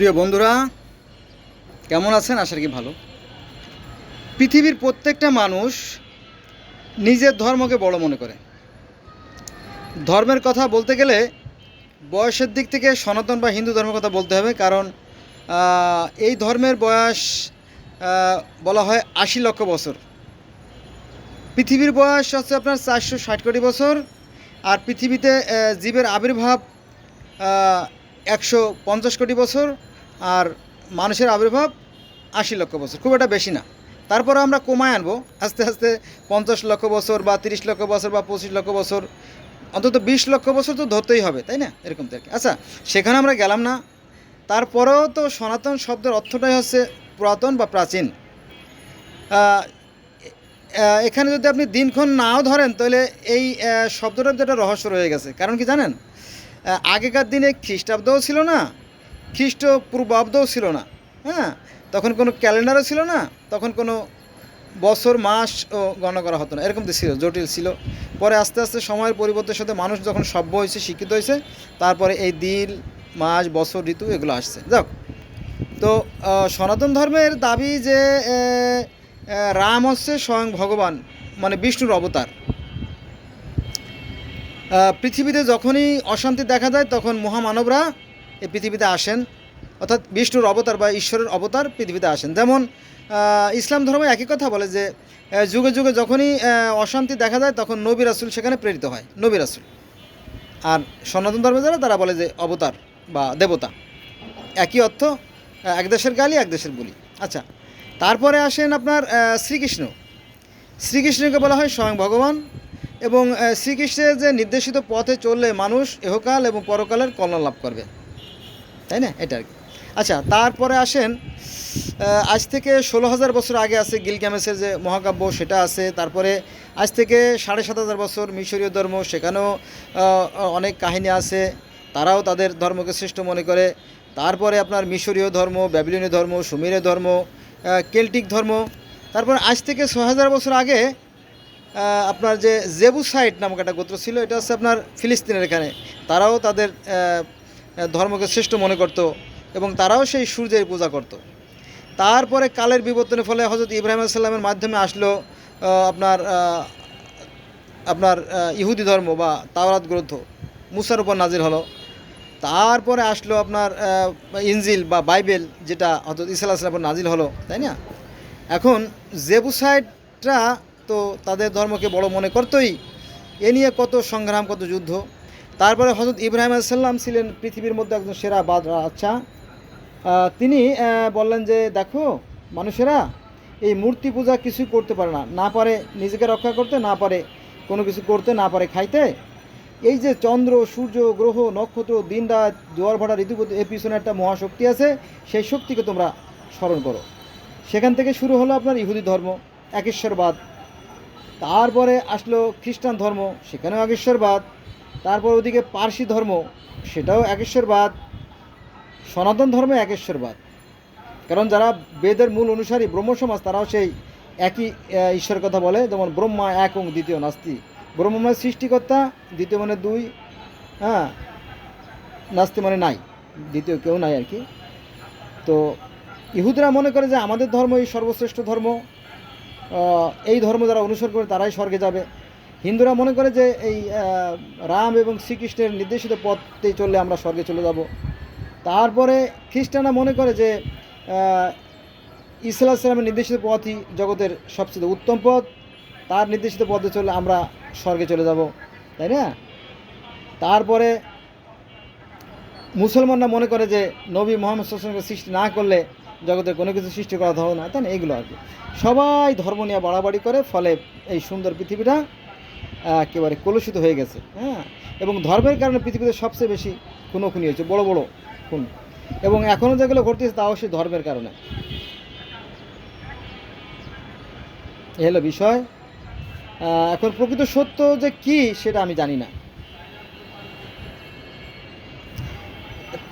প্রিয় বন্ধুরা, কেমন আছেন? আশা কি ভালো। পৃথিবীর প্রত্যেকটা মানুষ নিজের ধর্মকে বড় মনে করে। ধর্মের কথা বলতে গেলে বয়সের দিক থেকে সনাতন বা হিন্দু ধর্মের কথা বলতে হবে, কারণ এই ধর্মের বয়স বলা হয় আশি লক্ষ বছর। পৃথিবীর বয়স হচ্ছে আপনার চারশো ষাট কোটি বছর, আর পৃথিবীতে জীবের আবির্ভাব একশো পঞ্চাশ কোটি বছর আর মানুষের আবির্ভাব আশি লক্ষ বছর, খুব একটা বেশি না। তারপরে আমরা কমায় আনব, আস্তে আস্তে পঞ্চাশ লক্ষ বছর বা তিরিশ লক্ষ বছর বা পঁচিশ লক্ষ বছর, অন্তত বিশ লক্ষ বছর তো ধরতেই হবে, তাই না? এরকম তো আচ্ছা সেখানে আমরা গেলাম না। তারপরেও তো সনাতন শব্দের অর্থটাই হচ্ছে পুরাতন বা প্রাচীন। এখানে যদি আপনি দিনক্ষণ নাও ধরেন, তাহলে এই শব্দটার একটা রহস্য রয়ে গেছে। কারণ কি জানেন? আগেকার দিনে খ্রিস্টাব্দও ছিল না খ্রিস্ট পূর্বাব্দও ছিল না হ্যাঁ? তখন কোনো ক্যালেন্ডারও ছিল না, তখন কোনো বছর, মাস গণনা করা হতো না এরকম তো ছিল, জটিল ছিল। পরে আস্তে আস্তে সময়ের পরিবর্তনের সাথে মানুষ যখন সভ্য হয়েছে, শিক্ষিত হয়েছে, তারপরে এই দিন, মাস, বছর, ঋতু এগুলো আসছে। যাক, তো সনাতন ধর্মের দাবি যে রাম হচ্ছে স্বয়ং ভগবান মানে বিষ্ণুর অবতার। পৃথিবীতে যখনই অশান্তি দেখা যায় তখন মহামানবরা এই পৃথিবীতে আসেন। অর্থাৎ বিষ্ণুর অবতার বা ঈশ্বরের অবতার পৃথিবীতে আসেন। যেমন ইসলাম ধর্ম একই কথা বলে যে যুগে যুগে যখনই অশান্তি দেখা যায় তখন নবী রাসুল সেখানে প্রেরিত হয়। নবী রাসুল। আর সনাতন ধর্মে যারা, তারা বলে যে অবতার বা দেবতা। একই অর্থ এক দেশের গালি, এক দেশের বলি। আচ্ছা তারপরে আসেন আপনার শ্রীকৃষ্ণ। শ্রীকৃষ্ণকে বলা হয় স্বয়ং ভগবান এবং শ্রীকৃষ্ণের যে নির্দেশিত পথে চললে মানুষ এহকাল এবং পরকালের কল্যাণ লাভ করবে। তাই না? এটা আচ্ছা তারপরে আসেন আজ থেকে ষোলো হাজার বছর আগে আছে গিলগ্যামেসের যে মহাকাব্য, সেটা আছে। তারপরে আজ থেকে সাড়ে সাত হাজার বছর মিশরীয় ধর্ম, সেখানেও অনেক কাহিনী আছে। তারাও তাদের ধর্মকে শ্রেষ্ঠ মনে করে। তারপরে আপনার মিশরীয় ধর্ম, ব্যাবিলনীয় ধর্ম, সুমেরীয় ধর্ম কেল্টিক ধর্ম। তারপর আজ থেকে ছ হাজার বছর আগে আপনার যে জেবুসাইট নামক একটা গোত্র ছিল, এটা হচ্ছে আপনার ফিলিস্তিনের এখানে। তারাও তাদের ধর্মকে শ্রেষ্ঠ মনে করত এবং তারাও সেই সূর্যের পূজা করত। তারপরে কালের বিবর্তনের ফলে হজরত ইব্রাহিম সাল্লামের মাধ্যমে আসলো আপনার আপনার ইহুদি ধর্ম বা তাওরাত গ্রন্থ। মুসার উপর নাজির হলো। তারপরে আসলো আপনার ইনজিল বা বাইবেল, যেটা হজরত ইসা আলাহিসাল্লামের উপর নাজিল হলো, তাই না? এখন জেবুসাইডরা তো তাদের ধর্মকে বড় মনে করতোই। এ নিয়ে কত সংগ্রাম, কত যুদ্ধ। তারপরে হজরত ইব্রাহিম আসাল্লাম ছিলেন পৃথিবীর মধ্যে একজন সেরা বাদ আচ্ছা তিনি বললেন যে, দেখো, মানুষেরা এই মূর্তি পূজা কিছুই করতে পারে না। না পারে নিজেকে রক্ষা করতে, না পারে কোনো কিছু করতে, না পারে খাইতে। এই যে চন্দ্র, সূর্য, গ্রহ, নক্ষত্র, দিন, রাত জোয়ার ভাড়া ঋতুপতি, এর পিছনে একটা মহাশক্তি আছে, সেই শক্তিকে তোমরা স্মরণ করো। সেখান থেকে শুরু হলো আপনার ইহুদি ধর্ম একেশ্বরবাদ তারপরে আসলো খ্রিস্টান ধর্ম, সেখানেও একেশ্বরবাদ তারপর ওদিকে পার্সি ধর্ম সেটাও একেশ্বরবাদ। সনাতন ধর্মে একেশ্বরবাদ। কারণ যারা বেদের মূল অনুসারী ব্রহ্ম সমাজ তারাও সেই একই আহ, ঈশ্বরের কথা বলে যেমন ব্রহ্মা এক এবং দ্বিতীয় নাস্তি। ব্রহ্ম মানে সৃষ্টিকর্তা দ্বিতীয় মানে দুই হ্যাঁ নাস্তি মানে নাই দ্বিতীয় কেউ নাই আর কি। তো ইহুদরা মনে করে যে আমাদের ধর্মই সর্বশ্রেষ্ঠ ধর্ম এই ধর্ম যারা অনুসরণ করে তারাই স্বর্গে যাবে। হিন্দুরা মনে করে যে এই রাম এবং শ্রীকৃষ্ণের নির্দেশিত পথে চললে আমরা স্বর্গে চলে যাব। তারপরে খ্রিস্টানরা মনে করে যে ইসলাম ইসলামের নির্দেশিত পথই জগতের সবচেয়ে উত্তম পথ। তার নির্দেশিত পথে চললে আমরা স্বর্গে চলে যাব। তাই না? তারপরে মুসলমানরা মনে করে যে, নবী মোহাম্মদ সাল্লামকে সৃষ্টি না করলে জগতের কোনো কিছু সৃষ্টি করা হবে না। তাই না? এইগুলো আর কি। সবাই ধর্ম নিয়ে বাড়াবাড়ি করে, ফলে এই সুন্দর পৃথিবীটা একেবারে কলুষিত হয়ে গেছে হ্যাঁ? এবং ধর্মের কারণে পৃথিবীতে সবচেয়ে বেশি খুনোখুনি হয়েছে, বড় বড় খুন। এবং এখনও যেগুলো ঘটতেছে তাও সেই ধর্মের কারণে। এ হলো বিষয়। এখন প্রকৃত সত্য যে কি সেটা আমি জানি না।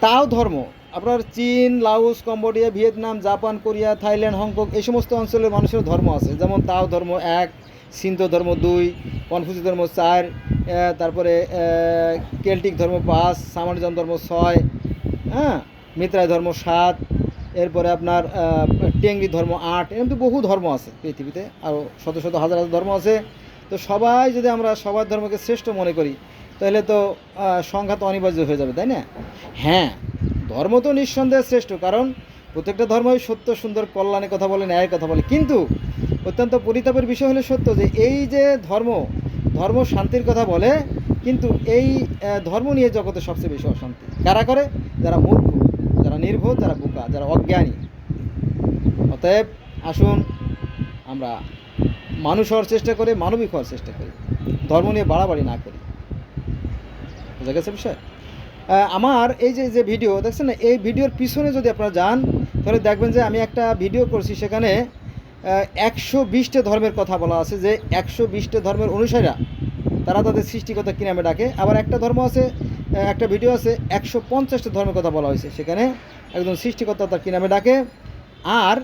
তাও ধর্ম। আপনার চীন Laos Cambodia, Vietnam, Japan, Korea, Thailand, Hong Kong, এই সমস্ত অঞ্চলের মানুষের ধর্ম আছে। যেমন তাও ধর্ম এক, সিন্ধ ধর্ম দুই, কনফুসি ধর্ম চার তারপরে কেল্টিক ধর্ম পাঁচ সামানিজম ধর্ম ছয় হ্যাঁ মিত্রায় ধর্ম সাত, এরপরে আপনার টেঙ্গি ধর্ম আট, এরকম তো বহু ধর্ম আছে পৃথিবীতে, আরও শত শত হাজার হাজার ধর্ম আছে। তো সবাই যদি আমরা সবার ধর্মকে শ্রেষ্ঠ মনে করি, তাহলে তো সংঘাত অনিবার্য হয়ে যাবে, তাই না? হ্যাঁ ধর্ম তো নিঃসন্দেহে শ্রেষ্ঠ, কারণ প্রত্যেকটা ধর্মই সত্য, সুন্দর, কল্যাণের কথা বলে, ন্যায়ের কথা বলে। কিন্তু অত্যন্ত পরিতাপের বিষয় হলো সত্য যে, এই যে ধর্ম ধর্ম শান্তির কথা বলে, কিন্তু এই ধর্ম নিয়ে জগতে সবচেয়ে বেশি অশান্তি। কারা করে? যারা মূর্খ, যারা নির্বোধ যারা বোকা, যারা অজ্ঞানী। অতএব আসুন, আমরা মানুষ হওয়ার চেষ্টা করে, মানবিক হওয়ার চেষ্টা করি। ধর্ম নিয়ে বাড়াবাড়ি না করি। বুঝা গেছে বিষয়? আমার এই যে যে ভিডিও দেখছেন না? এই ভিডিওর পিছনে যদি আপনারা যান, তাহলে দেখবেন যে আমি একটা ভিডিও করছি সেখানে একশো বিশটা ধর্মের কথা বলা আছে যে একশো বিশটা ধর্মের অনুসারীরা, তারা তাদের সৃষ্টিকতা কী নামে ডাকে। আবার একটা ধর্ম আছে একটা ভিডিও আছে, একশো পঞ্চাশটা ধর্মের কথা বলা হয়েছে সেখানে, একজন সৃষ্টিকর্তা তার কি নামে ডাকে। আর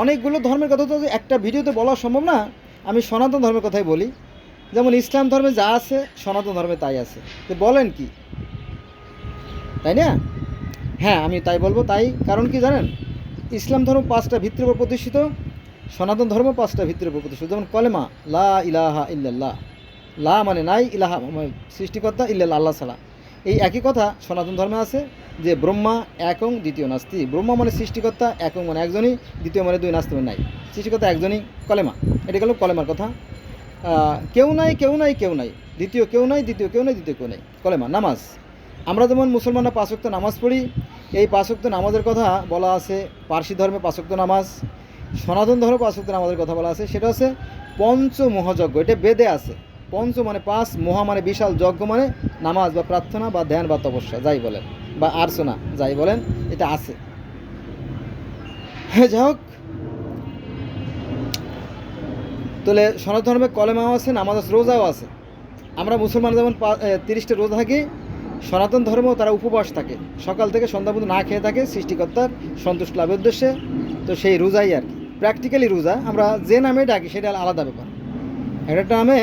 অনেকগুলো ধর্মের কথা তো একটা ভিডিওতে বলা সম্ভব না, আমি সনাতন ধর্মের কথাই বলি। যেমন ইসলাম ধর্মে যা আছে, সনাতন ধর্মে তাই আছে। তো বলেন কি? তাই না? হ্যাঁ আমি তাই বলব তাই। কারণ কি জানেন? ইসলাম ধর্ম পাঁচটা ভিত্তির উপর প্রতিষ্ঠিত, সনাতন ধর্ম পাঁচটা ভিত্তির উপর প্রতিষ্ঠিত। যেমন কলেমা, লা ইলাহা ইল্লাল্লাহ। লা মানে নাই, ইলাহা মানে সৃষ্টিকর্তা, ইল্লাল্লাহ, আল্লাহ সালা এই একই কথা সনাতন ধর্মে আছে যে ব্রহ্মা একং দ্বিতীয় নাস্তি। ব্রহ্মা মানে সৃষ্টিকর্তা, একং মানে একজনই, দ্বিতীয় মানে দুই নাস্তি মানে নাই। সৃষ্টিকর্তা একজনই, কলেমা। এটা গেল কলেমার কথা। কেউ নাই কেউ নাই কেউ নাই। দ্বিতীয় কেউ নাই, দ্বিতীয় কেউ নাই, দ্বিতীয় কেউ নাই। কলেমা নামাজ। আমরা যেমন মুসলমানরা পাঁচক্ত নামাজ পড়ি, এই পাঁচক্ত নামাজের কথা বলা আছে, পার্সি ধর্মে পাঁচক্ত নামাজ, সনাতন ধর্মে পাঁচক্ত নামাজের কথা বলা আছে, সেটা হচ্ছে পঞ্চ মহাযজ্ঞ এটা বেদে আছে। পঞ্চ মানে পাঁচ, মহা মানে বিশাল যজ্ঞ মানে নামাজ বা প্রার্থনা বা ধ্যান বা তপস্যা, যাই বলেন, বা আর্চনা, যাই বলেন, এটা আছে। হ্যাঁ যাই হোক। তাহলে সনাতন ধর্মে কলেমাও আছে, নামাজ আছে, রোজাও আছে। আমরা মুসলমান যেমন তিরিশটা রোজা থাকি, সনাতন ধর্ম তারা উপবাস থাকে। সকাল থেকে সন্ধ্যা পর্যন্ত না খেয়ে থাকে, সৃষ্টিকর্তার সন্তুষ্ট লাভের উদ্দেশ্যে। তো সেই রোজাই আর কি। প্র্যাকটিক্যালি রোজা, আমরা যে নামে ডাকি সেটা আলাদা ব্যাপার। একটা নামে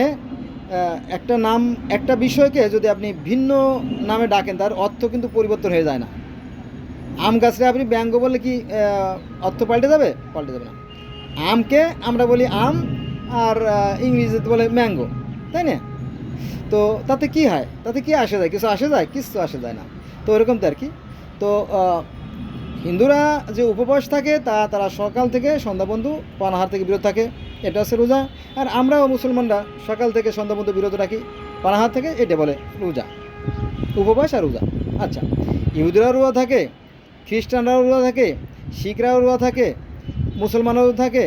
একটা নাম, একটা বিষয়কে যদি আপনি ভিন্ন নামে ডাকেন, তার অর্থ কিন্তু পরিবর্তন হয়ে যায় না। আম গাছরে আপনি ব্যঙ্গ বললে কি অর্থ পাল্টে যাবে? পাল্টে যাবে না। আমকে আমরা বলি আম আর ইংরেজিতে বলে ম্যাঙ্গো, তাই না? তো তাতে কি হয়? তাতে কি আসে যায়? কিছু আসে যায়? কিছু আসে যায় না। তো এরকম তো আর কি। তো হিন্দুরা যে উপবাস থাকে, তা তারা সকাল থেকে সন্ধ্যা বন্ধু পানাহার থেকে বিরত থাকে। এটা হচ্ছে রোজা। আর আমরাও মুসলমানরা সকাল থেকে সন্ধ্যা বন্ধু বিরত রাখি। পানাহার থেকে এটা বলে রোজা। উপবাস আর রোজা। আচ্ছা ইহুদিরাও রোজা থাকে, খ্রিস্টানরাও রোজা থাকে, শিখরাও রোজা থাকে, মুসলমানরাও থাকে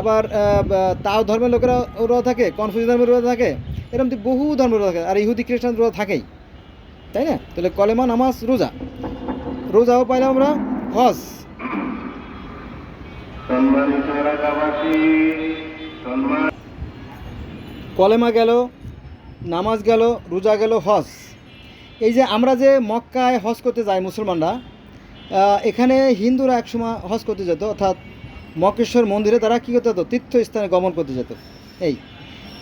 আবার তাও ধর্মের লোকেরা রোজা থাকে, কনফিউজ ধর্মের রোজা থাকে, এরকম বহু ধর্মের থাকে, আর ইহুদি, খ্রিস্টান রোজা থাকেই। তাই না? তাহলে কলেমা, নামাজ, রোজা। রোজাও পাইলাম আমরা, হজ। কলেমা গেল, নামাজ গেল, রোজা গেল, হজ। এই যে আমরা যে মক্কায় হজ করতে যাই মুসলমানরা এখানে হিন্দুরা একসময় হজ করতে যেত, অর্থাৎ মকেশ্বর মন্দিরে তারা কী করতে যেত তীর্থস্থানে গমন করতে যেত। এই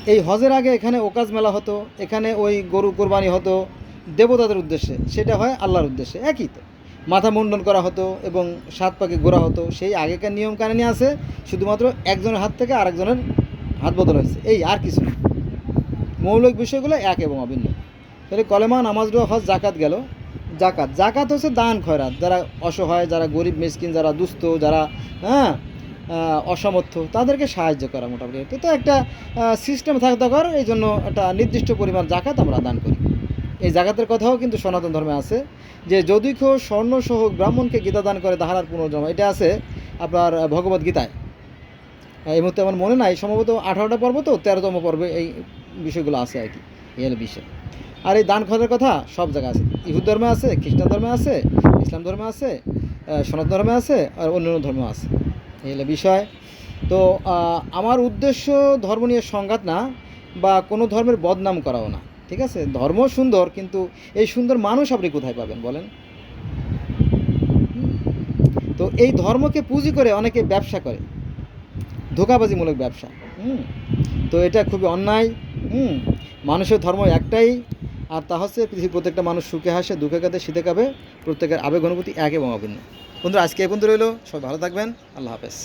এই হজের আগে এখানে ওকাজ মেলা হতো, এখানে ওই গরু কোরবানি হতো, দেবতাদের উদ্দেশ্যে। সেটা হয় আল্লাহর উদ্দেশ্যে। একই তো। মাথা মুন্ডন করা হতো এবং সাত পাকে ঘোরা হতো। সেই আগেকার নিয়ম কানুনি আছে, শুধুমাত্র একজনের হাত থেকে আরেকজনের হাত বদল হয়েছে। এই আর কিছু না। মৌলিক বিষয়গুলো এক এবং অভিন্ন। তাহলে কলেমা, নামাজ হজ জাকাত গেল। জাকাত জাকাত হচ্ছে দান খয়রাত। যারা অসহায়, যারা গরিব, মিসকিন, যারা দুস্থ, যারা হ্যাঁ অসমর্থ তাদেরকে সাহায্য করা মোটামুটি। তো একটা সিস্টেম থাকা দরকার এই জন্য একটা নির্দিষ্ট পরিমাণ জাকাত আমরা দান করি। এই জাকাতের কথাও কিন্তু সনাতন ধর্মে আছে যে যদি কেউ স্বর্ণ সহ ব্রাহ্মণকে গীতা দান করে তাহার পুনর্জন্ম। এটা আছে আপনার আহ, ভগবদ গীতায়। এই মুহূর্তে আমার মনে নাই সম্ভবত আঠারোটা পর্ব তো তেরোতম পর্বে এই বিষয়গুলো আছে আর কি এই হলো বিষয়। আর এই দান খরচের কথা সব জায়গায় আছে। ইহুদ ধর্মে আছে খ্রিস্টান ধর্মে আছে ইসলাম ধর্মে আছে সনাতন ধর্মে আছে আর অন্যান্য ধর্মে আছে। এই বিষয়। তো আমার উদ্দেশ্য ধর্ম নিয়ে সংঘাত না, বা কোনো ধর্মের বদনাম করাও না, ঠিক আছে? ধর্ম সুন্দর, কিন্তু এই সুন্দর মানুষ আপনি কোথায় পাবেন বলেন? তো এই ধর্মকে পুঁজি করে অনেকে ব্যবসা করে, ধোকাবাজিমূলক ব্যবসা, হুম? তো এটা খুবই অন্যায়, হুম? মানুষের ধর্ম একটাই, আর তা হচ্ছে পৃথিবীর প্রত্যেকটা মানুষ সুখে হাসে, দুঃখে কাঁদে, শীতে কাঁপে, প্রত্যেকের আবেগ অনুভূতি এক এবং অভিন্ন। বন্ধুরা আজকে এই পর্যন্ত রইল। সবাই ভালো থাকবেন। আল্লাহ হাফেজ।